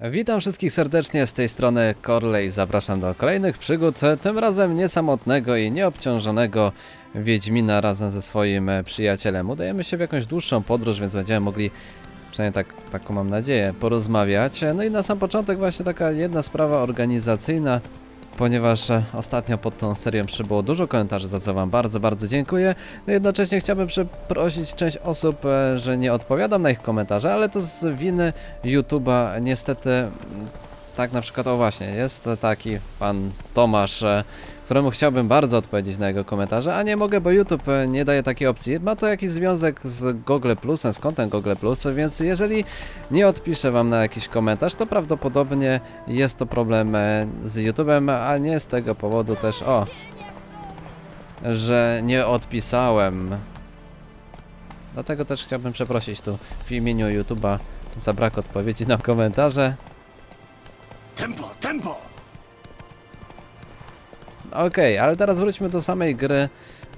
Witam wszystkich serdecznie z tej strony Corley. Zapraszam do kolejnych przygód, tym razem niesamotnego i nieobciążonego Wiedźmina razem ze swoim przyjacielem. Udajemy się w jakąś dłuższą podróż, więc będziemy mogli, przynajmniej tak, taką mam nadzieję, porozmawiać. No i na sam początek właśnie taka jedna sprawa organizacyjna, ponieważ e, ostatnio pod tą serią przybyło dużo komentarzy, za co Wam bardzo, bardzo dziękuję. No jednocześnie chciałbym przeprosić część osób, e, że nie odpowiadam na ich komentarze, ale to z winy YouTube'a niestety mm, tak na przykład, o właśnie, jest taki pan Tomasz, e, któremu chciałbym bardzo odpowiedzieć na jego komentarze, a nie mogę, bo YouTube e, nie daje takiej opcji. Ma to jakiś związek z Google Plusem, z kontem Google Plus, więc jeżeli nie odpiszę wam na jakiś komentarz, to prawdopodobnie jest to problem e, z YouTube'em, a nie z tego powodu też, o, że nie odpisałem. Dlatego też chciałbym przeprosić tu w imieniu YouTube'a za brak odpowiedzi na komentarze. Tempo, tempo! Okej, ale teraz wróćmy do samej gry.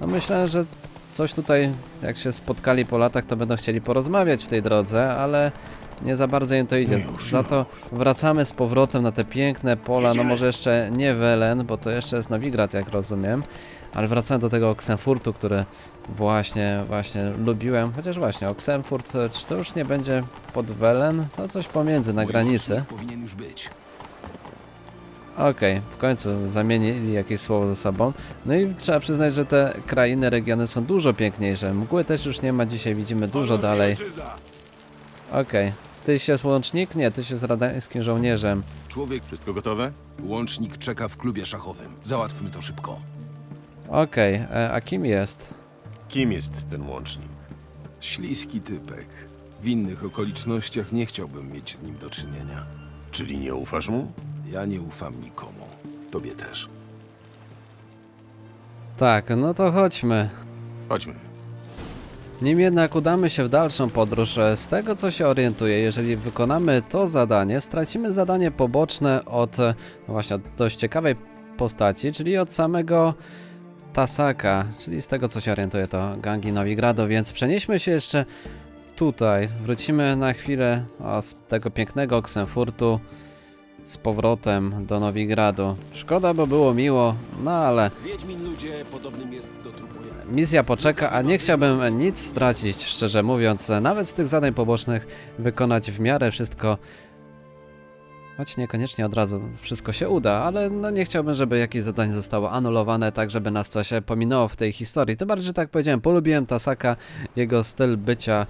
No myślę, że coś tutaj, jak się spotkali po latach, to będą chcieli porozmawiać w tej drodze, ale nie za bardzo im to idzie. Już, Za to wracamy z powrotem na te piękne pola, no może jeszcze nie Welen, bo to jeszcze jest Nowigrad, jak rozumiem, ale wracamy do tego Oxenfurtu, który właśnie, właśnie lubiłem, chociaż właśnie Oxenfurt, e, czy to już nie będzie pod Welen? To coś pomiędzy, na granicy. powinien już być. Okej, w końcu zamienili jakieś słowo ze sobą. No i trzeba przyznać, że te krainy, regiony są dużo piękniejsze. Mgły też już nie ma, dzisiaj widzimy dużo dalej. Okej. Tyś jest łącznik? Nie, tyś jest radańskim żołnierzem. Człowiek, Wszystko gotowe? łącznik czeka w klubie szachowym. Załatwmy to szybko. Okej, e, a kim jest? Kim jest ten łącznik? Śliski typek. W innych okolicznościach nie chciałbym mieć z nim do czynienia. Czyli nie ufasz mu? Ja nie ufam nikomu. Tobie też. Tak, no to chodźmy. Chodźmy. Nim jednak udamy się w dalszą podróż, e, z tego co się orientuję, jeżeli wykonamy to zadanie, stracimy zadanie poboczne od e, no właśnie od dość ciekawej postaci, czyli od samego Tasaka, czyli z tego co się orientuję to gangi Nowigradu, więc przenieśmy się jeszcze tutaj, wrócimy na chwilę o, z tego pięknego Oxenfurtu z powrotem do Nowigradu. Szkoda, bo było miło, no ale Wiedźmin ludzie podobnym jest do Misja poczeka, a nie chciałbym nic stracić, szczerze mówiąc. Nawet z tych zadań pobocznych wykonać w miarę wszystko. Choć niekoniecznie od razu wszystko się uda, ale no nie chciałbym, żeby jakieś zadanie zostało anulowane, tak żeby nas coś pominęło w tej historii. Tym bardziej, że tak powiedziałem, polubiłem Tasaka, jego styl bycia,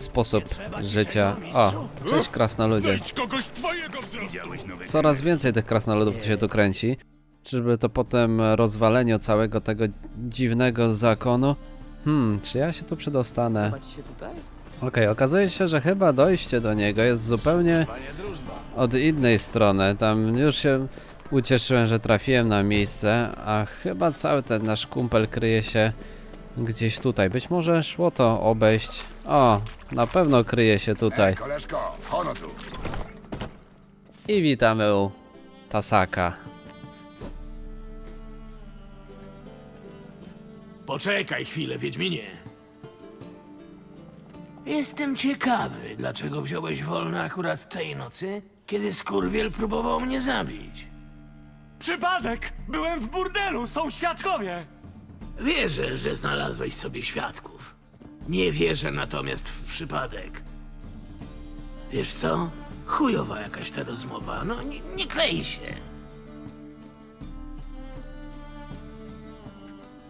sposób życia. O, cześć krasnoludzie. kogoś twojego wzrostu! Coraz więcej tych krasnoludów tu się tu kręci. Czyżby to potem rozwaleniu całego tego dziwnego zakonu? Hmm, czy ja się tu przedostanę? Okej, okazuje się, że chyba dojście do niego jest zupełnie od innej strony. Tam już się ucieszyłem, że trafiłem na miejsce, a chyba cały ten nasz kumpel kryje się gdzieś tutaj. Być może szło to obejść. O, na pewno kryje się tutaj. Koleżko, hono tu! I witamy u Tasaka. Poczekaj chwilę, Wiedźminie. Jestem ciekawy, dlaczego wziąłeś wolne akurat tej nocy, kiedy skurwiel próbował mnie zabić. Przypadek! Byłem w burdelu, są świadkowie! Wierzę, że znalazłeś sobie świadków. Nie wierzę natomiast w przypadek. Wiesz co? Chujowa jakaś ta rozmowa. No, nie, nie klej się.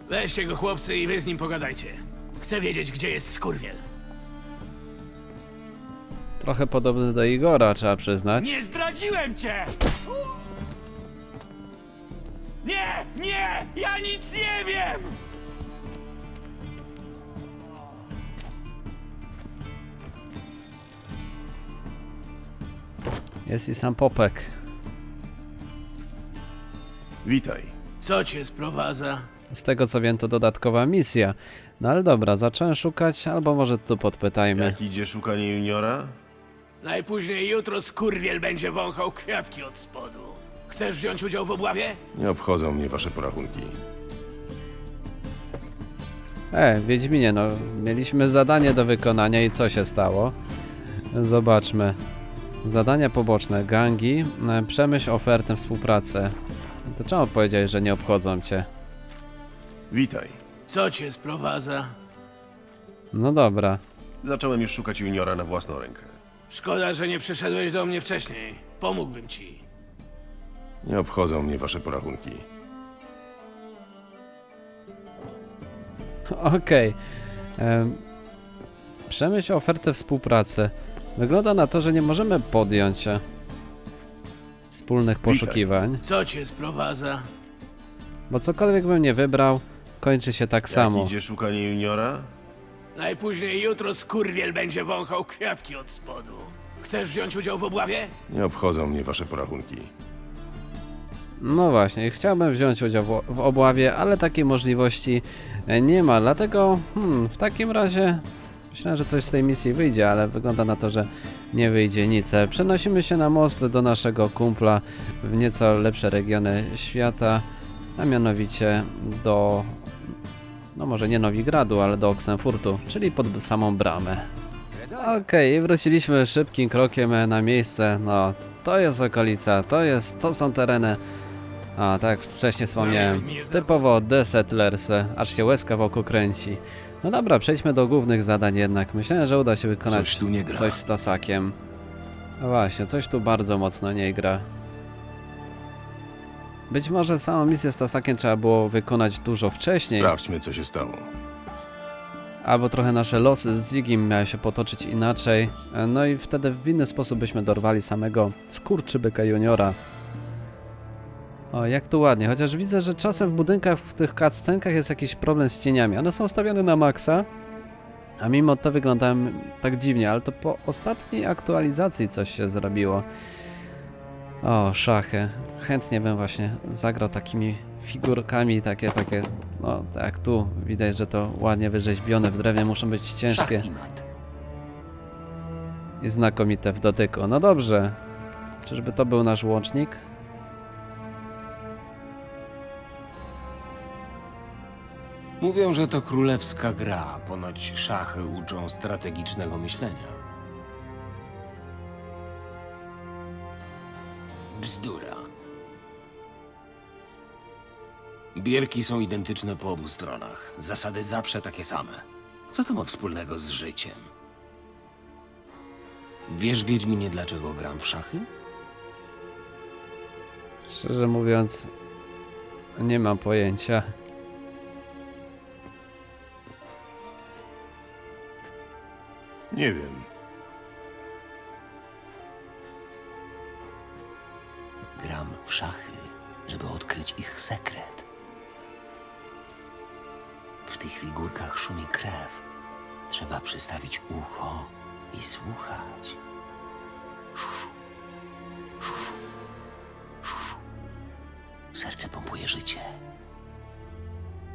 Weźcie go, chłopcy, i wy z nim pogadajcie. Chcę wiedzieć, gdzie jest skurwiel. Trochę podobny do Igora, trzeba przyznać. Nie zdradziłem cię! Nie! Nie! Ja nic nie wiem! Jest i sam Popek. Witaj. Co cię sprowadza? Z tego co wiem, to dodatkowa misja. No ale dobra, zacząłem szukać, albo może tu podpytajmy. Jak idzie szukanie juniora? Najpóźniej jutro skurwiel będzie wąchał kwiatki od spodu. Chcesz wziąć udział w obławie? Nie obchodzą mnie wasze porachunki. E, Wiedźminie, no, mieliśmy zadanie do wykonania i co się stało? Zobaczmy. Zadania poboczne, gangi, e, przemyśl ofertę współpracy. To czemu powiedziałeś, że nie obchodzą cię? Witaj. Co cię sprowadza? No dobra. Zacząłem już szukać juniora na własną rękę. Szkoda, że nie przyszedłeś do mnie wcześniej. Pomógłbym ci. Nie obchodzą mnie wasze porachunki. Okej. Em, Przemyśl ofertę współpracy. Wygląda na to, że nie możemy podjąć wspólnych Witaj. poszukiwań, Co cię sprowadza? bo cokolwiek bym nie wybrał, kończy się tak Jak samo. idzie szukanie juniora? Najpóźniej jutro skurwiel będzie wąchał kwiatki od spodu. Chcesz wziąć udział w obławie? Nie obchodzą mnie wasze porachunki. No właśnie, chciałbym wziąć udział w, w obławie, ale takiej możliwości nie ma, dlatego hmm, w takim razie myślę, że coś z tej misji wyjdzie, ale wygląda na to, że nie wyjdzie nic. E, Przenosimy się na most do naszego kumpla w nieco lepsze regiony świata, a mianowicie do, no może nie Nowigradu, ale do Oxenfurtu, czyli pod samą bramę. Okej, i wróciliśmy szybkim krokiem e, na miejsce, no to jest okolica, to jest, to są tereny a, tak wcześniej wspomniałem, typowo The Settlers, aż się łezka wokół kręci. No dobra, przejdźmy do głównych zadań jednak. Myślałem, że uda się wykonać Coś tu nie gra. coś z Tasakiem. No właśnie, coś tu bardzo mocno nie gra. Być może samą misję z Tasakiem trzeba było wykonać dużo wcześniej, Sprawdźmy, co się stało. albo trochę nasze losy z Zigim miały się potoczyć inaczej, e, no i wtedy w inny sposób byśmy dorwali samego skurczybyka juniora. O, jak tu ładnie, chociaż widzę, że czasem w budynkach, w tych cutscenkach jest jakiś problem z cieniami. One są ustawione na maksa, a mimo to wyglądają tak dziwnie, ale to po ostatniej aktualizacji coś się zrobiło. O, szachy. Chętnie bym właśnie zagrał takimi figurkami, takie, takie, no tak jak tu, widać, że to ładnie wyrzeźbione w drewnie, muszą być ciężkie i znakomite w dotyku. No dobrze, czyżby to był nasz łącznik? Mówią, że to królewska gra. Ponoć szachy uczą strategicznego myślenia. Bzdura. Bierki są identyczne po obu stronach. Zasady zawsze takie same. Co to ma wspólnego z życiem? Wiesz, Wiedźminie, dlaczego gram w szachy? Szczerze mówiąc, nie mam pojęcia. Nie wiem. Gram w szachy, żeby odkryć ich sekret. W tych figurkach szumi krew. Trzeba przystawić ucho i słuchać. Szuszu. Szuszu. Szuszu. Serce pompuje życie.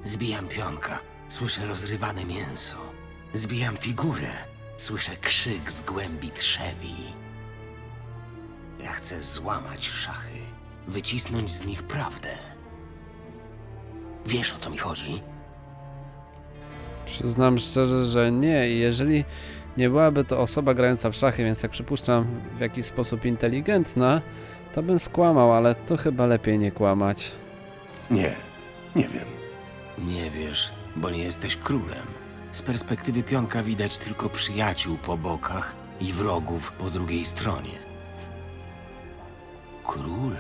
Zbijam pionka, słyszę rozrywane mięso. Zbijam figurę, słyszę krzyk z głębi trzewi. Ja chcę złamać szachy, wycisnąć z nich prawdę. Wiesz o co mi chodzi? Przyznam szczerze, że nie. I jeżeli nie byłaby to osoba grająca w szachy, więc jak przypuszczam w jakiś sposób inteligentna, to bym skłamał, ale to chyba lepiej nie kłamać. Nie, nie wiem. Nie wiesz, bo nie jesteś królem. Z perspektywy pionka widać tylko przyjaciół po bokach i wrogów po drugiej stronie. Król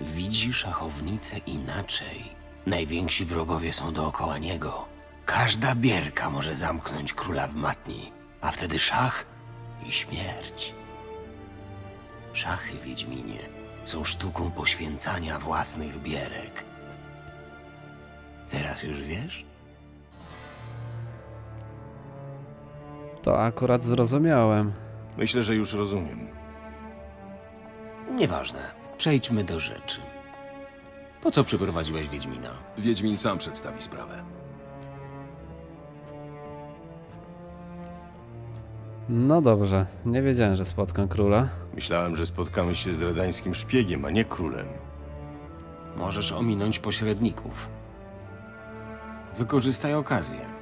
widzi szachownicę inaczej. Najwięksi wrogowie są dookoła niego. Każda bierka może zamknąć króla w matni, a wtedy szach i śmierć. Szachy, Wiedźminie, są sztuką poświęcania własnych bierek. Teraz już wiesz? To akurat zrozumiałem. Myślę, że już rozumiem. Nieważne. Przejdźmy do rzeczy. Po co przyprowadziłeś Wiedźmina? Wiedźmin sam przedstawi sprawę. No dobrze, nie wiedziałem, że spotkam króla. Myślałem, że spotkamy się z redańskim szpiegiem, a nie królem. Możesz ominąć pośredników. Wykorzystaj okazję.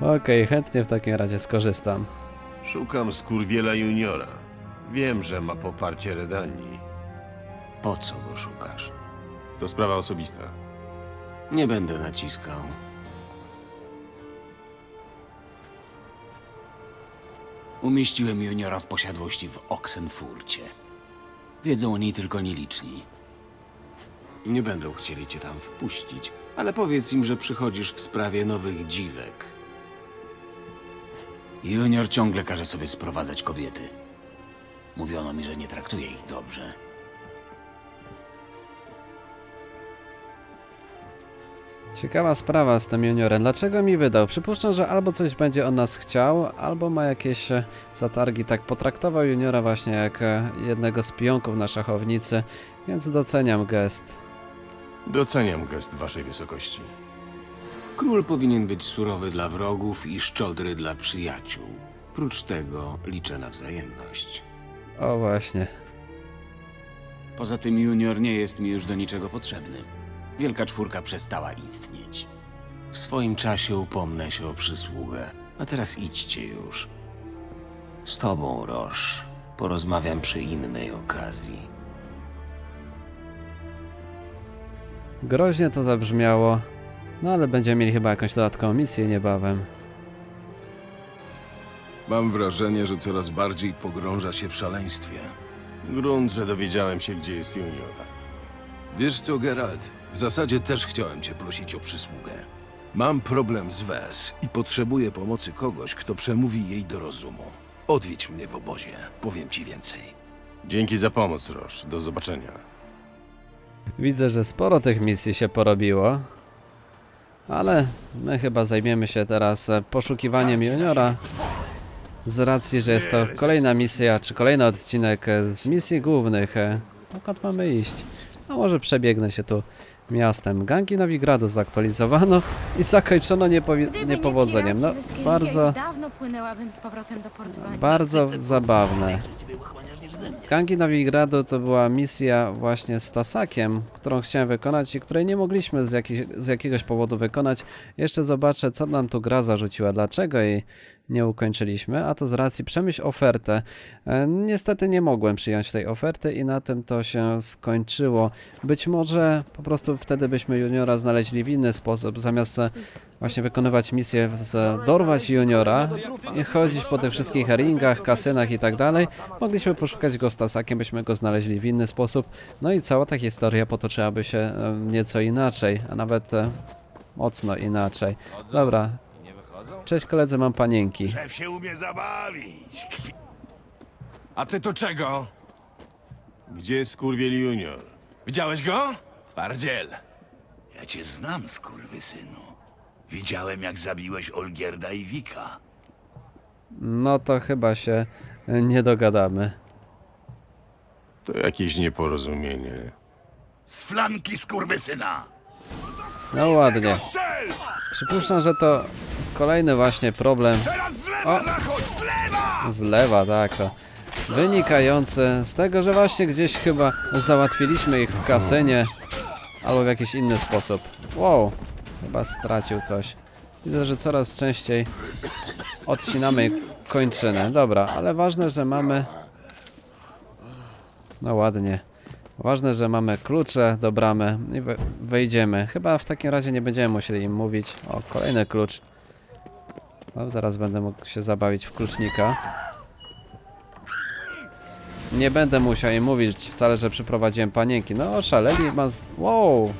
Okej, chętnie w takim razie skorzystam. Szukam skurwiela juniora. Wiem, że ma poparcie Redanii. Po co go szukasz? To sprawa osobista. Nie będę naciskał. Umieściłem juniora w posiadłości w Oxenfurcie. Wiedzą o niej tylko nieliczni. Nie będą chcieli cię tam wpuścić, ale powiedz im, że przychodzisz w sprawie nowych dziwek. Junior ciągle każe sobie sprowadzać kobiety. Mówiono mi, że nie traktuje ich dobrze. Ciekawa sprawa z tym juniorem. Dlaczego mi wydał? Przypuszczam, że albo coś będzie on nas chciał, albo ma jakieś e, zatargi. Tak potraktował juniora właśnie jak e, jednego z pionków na szachownicy, więc doceniam gest. Doceniam gest waszej wysokości. Król powinien być surowy dla wrogów i szczodry dla przyjaciół. Prócz tego liczę na wzajemność. O właśnie. Poza tym junior nie jest mi już do niczego potrzebny. Wielka czwórka przestała istnieć. W swoim czasie upomnę się o przysługę, a teraz idźcie już. Z tobą, Roż, porozmawiam przy innej okazji. Groźnie to zabrzmiało, no ale będziemy mieli chyba jakąś dodatkową misję niebawem. Mam wrażenie, że coraz bardziej pogrąża się w szaleństwie. Grunt, że dowiedziałem się, gdzie jest junior. Wiesz co, Geralt? W zasadzie też chciałem cię prosić o przysługę. Mam problem z Wes i potrzebuję pomocy kogoś, kto przemówi jej do rozumu. Odwiedź mnie w obozie, powiem ci więcej. Dzięki za pomoc, Roż. Do zobaczenia. Widzę, że sporo tych misji się porobiło. Ale my chyba zajmiemy się teraz e, poszukiwaniem juniora. Z racji, że jest to kolejna misja, czy kolejny odcinek e, z misji głównych. e. Dokąd mamy iść? No może przebiegnę się tu miastem. Gangi Nowigradu zaktualizowano i zakończono niepowi- niepowodzeniem. nie No, bardzo, bardzo zabawne. Gangi Nowigradu to była misja właśnie z Tasakiem, którą chciałem wykonać i której nie mogliśmy z, jakich, z jakiegoś powodu wykonać. Jeszcze zobaczę, co nam tu gra zarzuciła, dlaczego jej nie ukończyliśmy, a to z racji przemyśl ofertę. E, niestety nie mogłem przyjąć tej oferty i na tym to się skończyło. Być może po prostu wtedy byśmy juniora znaleźli w inny sposób, zamiast e, właśnie wykonywać misję z dorwać juniora i chodzić po tych wszystkich ringach, kasynach i tak dalej, mogliśmy poszukać go z Tasakiem, byśmy go znaleźli w inny sposób. No i cała ta historia potoczyłaby się e, nieco inaczej, a nawet mocno inaczej. Dobra. Cześć koledzy, mam panienki. Szef się umie zabawić. A ty to czego? Gdzie jest skurwiel junior? Widziałeś go? Twardziel. Ja cię znam, skurwysynu. Widziałem, jak zabiłeś Olgierda i Wika. No to chyba się nie dogadamy. To jakieś nieporozumienie. Z flanki skurwysyna! No ładnie. Strzel! Przypuszczam, że to kolejny właśnie problem Teraz z lewa O. Z lewa! tak to. Wynikający z tego, że właśnie gdzieś chyba załatwiliśmy ich w kasynie albo w jakiś inny sposób. Wow, chyba stracił coś. Widzę, że coraz częściej odcinamy kończynę. Dobra, ale ważne, że mamy... No ładnie. Ważne, że mamy klucze do bramy i we- wejdziemy. Chyba w takim razie nie będziemy musieli im mówić. O, kolejny klucz. No, zaraz będę mógł się zabawić w klucznika. Nie będę musiał im mówić wcale, że przyprowadziłem panienki. No, oszaleli, ma... Z... Wow!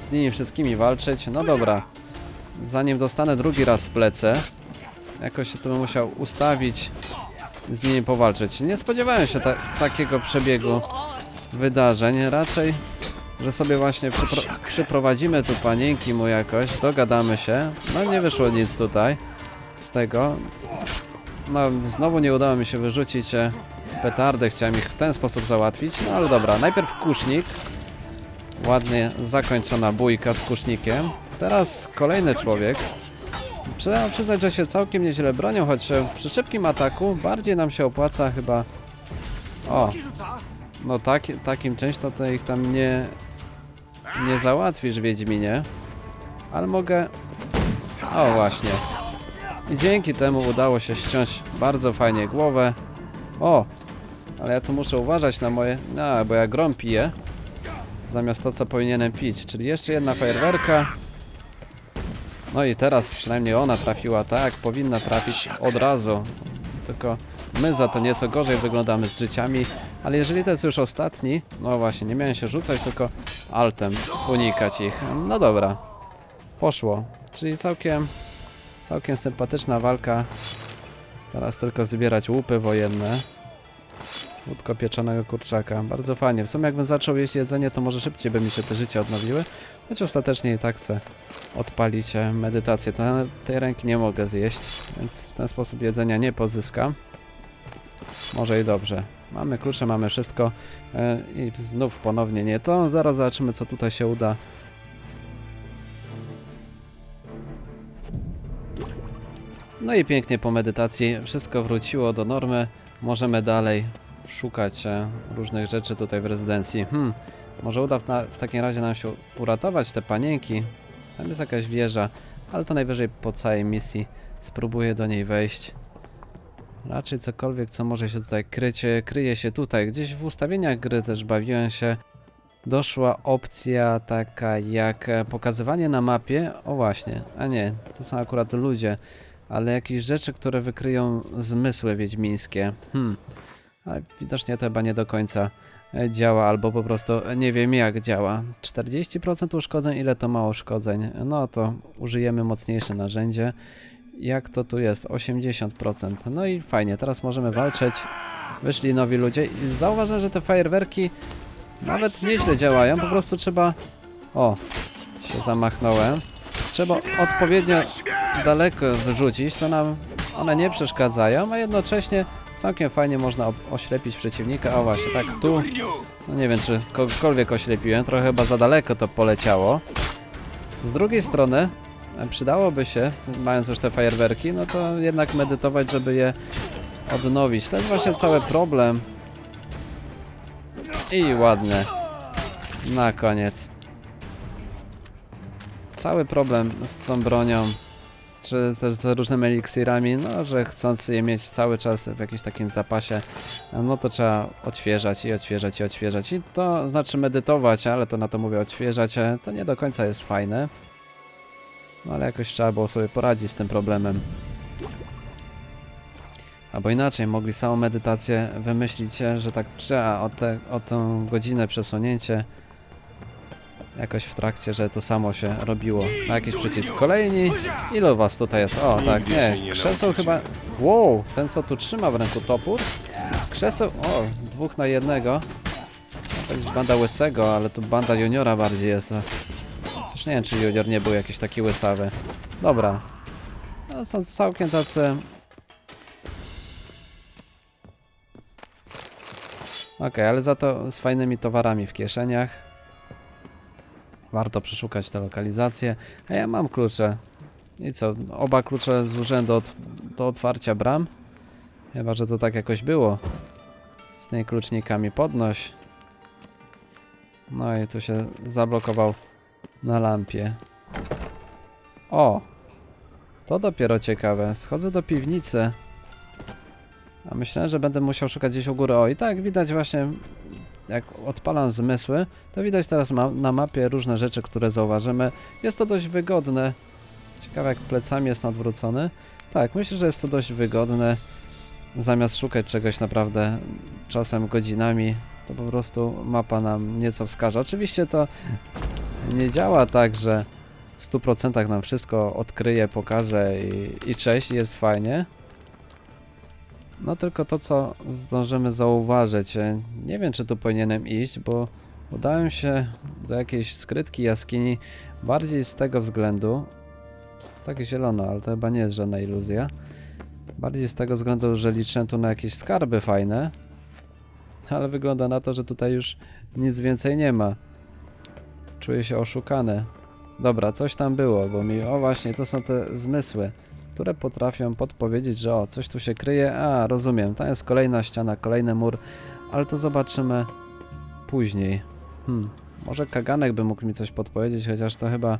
Z nimi wszystkimi walczyć. No dobra. Zanim dostanę drugi raz w plecy, jakoś się tu bym musiał ustawić z nimi powalczyć. Nie spodziewałem się ta takiego przebiegu wydarzeń. Raczej, że sobie właśnie przypro przyprowadzimy tu panienki mu jakoś, dogadamy się. No nie wyszło nic tutaj z tego. No znowu nie udało mi się wyrzucić e, petardy, chciałem ich w ten sposób załatwić. No ale dobra, najpierw kusznik. Ładnie zakończona bójka z kusznikiem. Teraz kolejny człowiek. Trzeba przyznać, że się całkiem nieźle bronią, choć e, przy szybkim ataku bardziej nam się opłaca chyba... O, no tak, takim czymś to, to ich tam nie... Nie załatwisz, Wiedźminie. Ale mogę... O, właśnie. I dzięki temu udało się ściąć bardzo fajnie głowę. O! Ale ja tu muszę uważać na moje... No, bo ja grom piję. Zamiast to, co powinienem pić. Czyli jeszcze jedna fajerwerka. No i teraz przynajmniej ona trafiła tak, powinna trafić od razu. Tylko my za to nieco gorzej wyglądamy z życiami. Ale jeżeli to jest już ostatni... No właśnie, nie miałem się rzucać, tylko altem unikać ich. No dobra. Poszło. Czyli całkiem... Całkiem sympatyczna walka. Teraz tylko zbierać łupy wojenne. Łódko pieczonego kurczaka. Bardzo fajnie. W sumie jakbym zaczął jeść jedzenie, to może szybciej by mi się te życie odnowiły. Choć ostatecznie i tak chcę odpalić e, medytację. Te, tej ręki nie mogę zjeść, więc w ten sposób jedzenia nie pozyskam. Może i dobrze. Mamy klucze, mamy wszystko. E, I znów ponownie nie to. Zaraz zobaczymy, co tutaj się uda. No i pięknie po medytacji wszystko wróciło do normy. Możemy dalej szukać e, różnych rzeczy tutaj w rezydencji. Hmm, może uda w, na, w takim razie nam się uratować te panienki. Tam jest jakaś wieża, ale to najwyżej po całej misji spróbuję do niej wejść. Raczej cokolwiek, co może się tutaj kryć, e, kryje się tutaj. Gdzieś w ustawieniach gry też bawiłem się. Doszła opcja taka jak e, pokazywanie na mapie. O właśnie, a nie, to są akurat ludzie ale jakieś rzeczy, które wykryją zmysły wiedźmińskie. Hmm. Ale widocznie to chyba nie do końca e, działa, albo po prostu nie wiem jak działa. 40% uszkodzeń, ile to ma uszkodzeń? No to użyjemy mocniejsze narzędzie. Jak to tu jest? 80%. No i fajnie, teraz możemy walczyć. Wyszli nowi ludzie i zauważam, że te fajerwerki nawet nieźle działają, po prostu trzeba... O, się zamachnąłem. Trzeba odpowiednio daleko wyrzucić, to nam one nie przeszkadzają, a jednocześnie całkiem fajnie można oślepić przeciwnika. O właśnie, tak tu, no nie wiem czy kogokolwiek oślepiłem, trochę chyba za daleko to poleciało. Z drugiej strony e, przydałoby się, mając już te fajerwerki, no to jednak medytować, żeby je odnowić. To jest właśnie cały problem. I ładne. Na koniec. Cały problem z tą bronią czy też z różnymi eliksirami, no że chcąc je mieć cały czas w jakimś takim zapasie, no to trzeba odświeżać i odświeżać i odświeżać i to znaczy medytować, ale to na to mówię odświeżać, e, to nie do końca jest fajne. No ale jakoś trzeba było sobie poradzić z tym problemem. Albo inaczej, mogli samą medytację wymyślić, e, że tak trzeba o, te, o godzinę przesunięcie jakoś w trakcie, że to samo się robiło. Na jakiś przycisk kolejni. Ilu was tutaj jest? O, tak, nie. Krzeseł chyba... Wow, ten co tu trzyma w ręku topór. Krzeseł... O, dwóch na jednego. To banda łysego, ale tu banda juniora bardziej jest. Chociaż nie wiem, czy junior nie był jakiś taki łysawy. Dobra. No, są całkiem tacy... Okej, ale za to z fajnymi towarami w kieszeniach. Warto przeszukać te lokalizacje. A ja mam klucze. I co? Oba klucze zużyłem do, do otwarcia bram. Chyba, że to tak jakoś było. Z tymi klucznikami podnoś. No i tu się zablokował na lampie. O! To dopiero ciekawe. Schodzę do piwnicy. A myślałem, że będę musiał szukać gdzieś u góry. O, i tak widać właśnie, jak odpalam zmysły, to widać teraz ma na mapie różne rzeczy, które zauważymy. Jest to dość wygodne. Ciekawe, jak plecami jest odwrócony. Tak, myślę, że jest to dość wygodne. Zamiast szukać czegoś naprawdę czasem godzinami, to po prostu mapa nam nieco wskaże. Oczywiście to nie działa tak, że w 100% nam wszystko odkryje, pokaże i, i cześć, jest fajnie. No tylko to, co zdążymy zauważyć. e, Nie wiem, czy tu powinienem iść, bo udałem się do jakiejś skrytki jaskini bardziej z tego względu. Tak zielono, ale to chyba nie jest żadna iluzja. Bardziej z tego względu, że liczyłem tu na jakieś skarby fajne. Ale wygląda na to, że tutaj już nic więcej nie ma. Czuję się oszukany. Dobra, coś tam było, bo mi... O właśnie, to są te zmysły które potrafią podpowiedzieć, że o, coś tu się kryje. A, rozumiem, tam jest kolejna ściana, kolejny mur, ale to zobaczymy później. Hmm, może kaganek by mógł mi coś podpowiedzieć, chociaż to chyba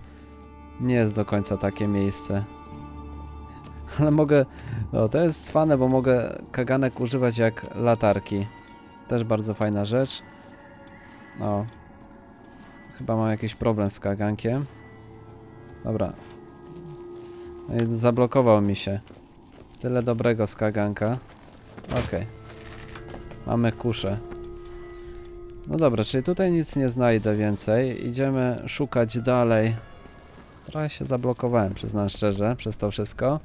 nie jest do końca takie miejsce. Ale mogę, no to jest cwane, bo mogę kaganek używać jak latarki. Też bardzo fajna rzecz. No. Chyba mam jakiś problem z kagankiem. Dobra. I Zablokował mi się. Tyle dobrego z kaganka. Okej. Mamy kuszę. No dobra, czyli tutaj nic nie znajdę więcej. Idziemy szukać dalej. Trochę się zablokowałem, przyznam szczerze, przez to wszystko.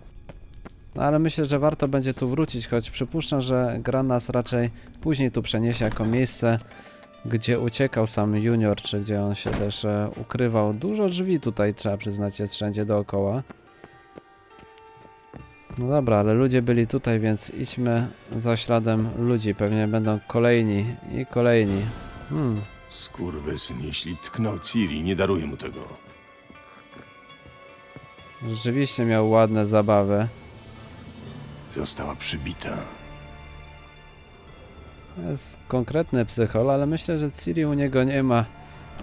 No ale myślę, że warto będzie tu wrócić, choć przypuszczam, że gra nas raczej później tu przeniesie jako miejsce, gdzie uciekał sam Junior, czy gdzie on się też e, ukrywał. Dużo drzwi tutaj, trzeba przyznać, jest wszędzie dookoła. No dobra, ale ludzie byli tutaj, więc idźmy za śladem ludzi. Pewnie będą kolejni i kolejni. Hmm, Skurwysyn, jeśli tknął Ciri, nie daruję mu tego. rzeczywiście miał ładne zabawy. Została przybita. Jest konkretny psychol, ale myślę, że Ciri u niego nie ma.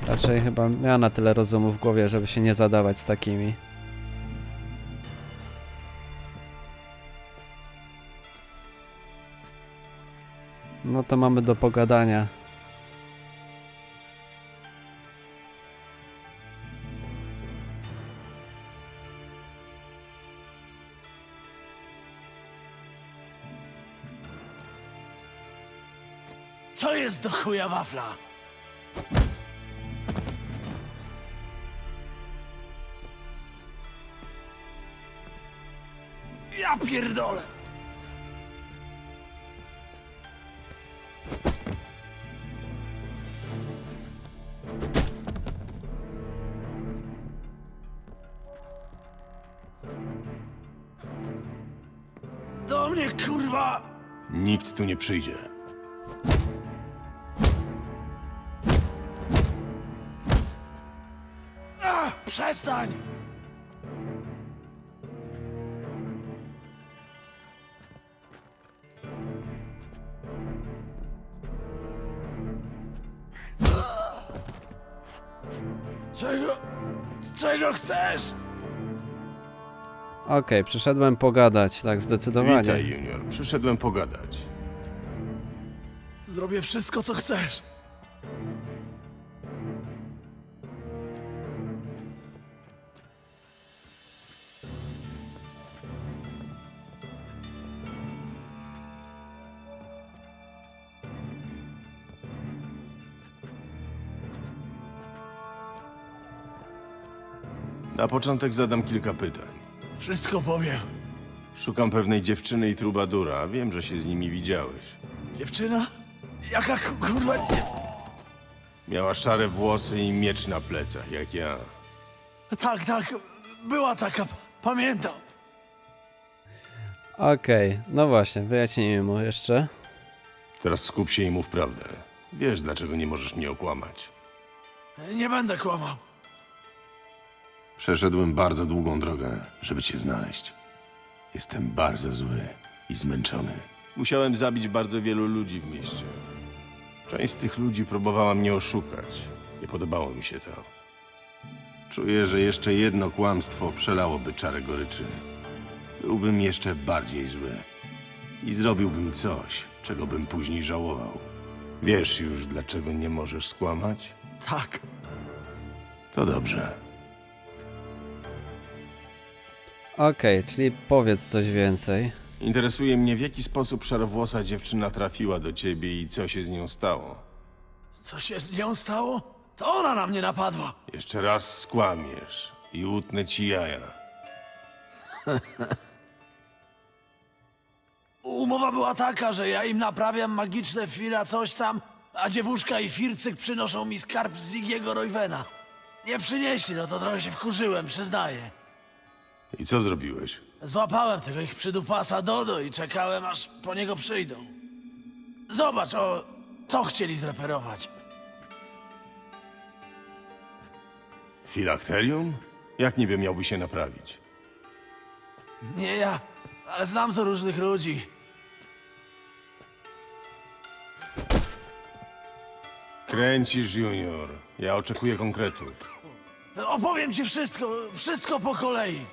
Raczej chyba miała na tyle rozumu w głowie, żeby się nie zadawać z takimi. No to mamy do pogadania. Co jest do chuja wafla? Ja pierdolę! Kurwa! Nikt tu nie przyjdzie. A, przestań! Czego? Czego chcesz? Okej, przyszedłem pogadać, tak zdecydowanie. Witaj, Junior. Przyszedłem pogadać. Zrobię wszystko, co chcesz. Na początek zadam kilka pytań. Wszystko powiem. Szukam pewnej dziewczyny i trubadura. Wiem, że się z nimi widziałeś. Dziewczyna? Jaka ku- kurwa... Miała szare włosy i miecz na plecach, jak ja. Tak, tak. Była taka. Pamiętam. Okej, no właśnie, wyjaśnijmy mu jeszcze. Teraz skup się i mów prawdę. Wiesz, dlaczego nie możesz mnie okłamać. Nie będę kłamał. Przeszedłem bardzo długą drogę, żeby cię znaleźć. Jestem bardzo zły i zmęczony. Musiałem zabić bardzo wielu ludzi w mieście. Część z tych ludzi próbowała mnie oszukać. Nie podobało mi się to. Czuję, że jeszcze jedno kłamstwo przelałoby czarę goryczy. Byłbym jeszcze bardziej zły. I zrobiłbym coś, czego bym później żałował. Wiesz już, dlaczego nie możesz skłamać? Tak. To dobrze. Okej, czyli powiedz coś więcej. Interesuje mnie, w jaki sposób szarowłosa dziewczyna trafiła do ciebie i co się z nią stało. Co się z nią stało? To ona na mnie napadła. Jeszcze raz skłamiesz i utnę ci jaja. Umowa była taka, że ja im naprawiam magiczne fira coś tam, a dziewuszka i fircyk przynoszą mi skarb z Zigiego Roywena. Nie przynieśli, no to trochę się wkurzyłem, przyznaję. I co zrobiłeś? Złapałem tego ich przydupasa Dodo i czekałem, aż po niego przyjdą. Zobacz, o, to chcieli zreperować. Filakterium? Jak niby miałby się naprawić? Nie ja, ale znam tu różnych ludzi. Kręcisz, Junior. Ja oczekuję konkretów. Opowiem ci wszystko, wszystko po kolei.